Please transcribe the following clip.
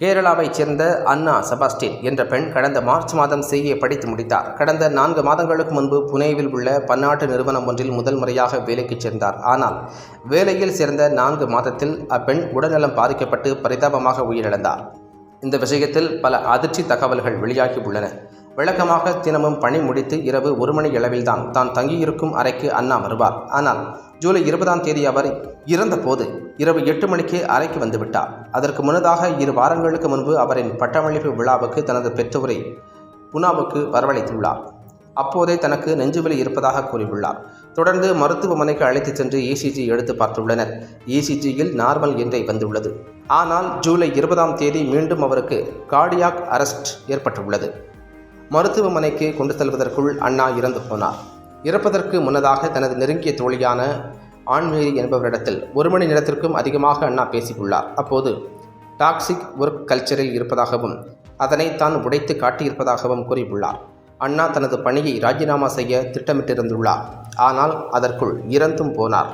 கேரளாவைச் சேர்ந்த அன்னா செபாஸ்டின் என்ற பெண் கடந்த மார்ச் மாதம் சிஏ படித்து முடித்தார். கடந்த நான்கு மாதங்களுக்கு முன்பு புனேவில் உள்ள பன்னாட்டு நிறுவனம் ஒன்றில் முதல் முறையாக வேலைக்கு சேர்ந்தார். ஆனால் வேலையில் சேர்ந்த நான்கு மாதத்தில் அப்பெண் உடல்நலம் பாதிக்கப்பட்டு பரிதாபமாக உயிரிழந்தார். இந்த விஷயத்தில் பல அதிர்ச்சி தகவல்கள் வெளியாகி உள்ளன. விளக்கமாக தினமும் பணி முடித்து இரவு ஒரு மணி அளவில்தான் தான் தங்கியிருக்கும் அறைக்கு அண்ணா வருவார். ஆனால் ஜூலை இருபதாம் தேதி அவர் இறந்தபோது இரவு எட்டு மணிக்கு அறைக்கு வந்துவிட்டார் அதற்கு முன்னதாக இரு வாரங்களுக்கு முன்பு அவரின் பட்டமளிப்பு விழாவுக்கு தனது பெற்றோரை புனாவுக்கு வரவழைத்துள்ளார். அப்போதே தனக்கு நெஞ்சுவலி இருப்பதாக கூறியுள்ளார். தொடர்ந்து மருத்துவமனைக்கு அழைத்துச் சென்று இசிஜி எடுத்து பார்த்துள்ளனர். இசிஜியில் நார்மல் என்றே வந்துள்ளது. ஆனால் ஜூலை இருபதாம் தேதி மீண்டும் அவருக்கு கார்டியாக் அரெஸ்ட் ஏற்பட்டுள்ளது. மருத்துவமனைக்கு கொண்டு செல்வதற்குள் அண்ணா இறந்து போனார். இறப்பதற்கு முன்னதாக தனது நெருங்கிய தோழியான ஆண்மேரி என்பவரிடத்தில் ஒரு மணி நேரத்திற்கும் அதிகமாக அண்ணா பேசியுள்ளார். அப்போது டாக்ஸிக் ஒர்க் கல்ச்சரில் இருப்பதாகவும் அதனை தான் உடைத்து காட்டியிருப்பதாகவும் கூறியுள்ளார். அண்ணா தனது பணியை ராஜினாமா செய்ய திட்டமிட்டிருந்துள்ளார். ஆனால் அதற்குள் இறந்தும் போனார்.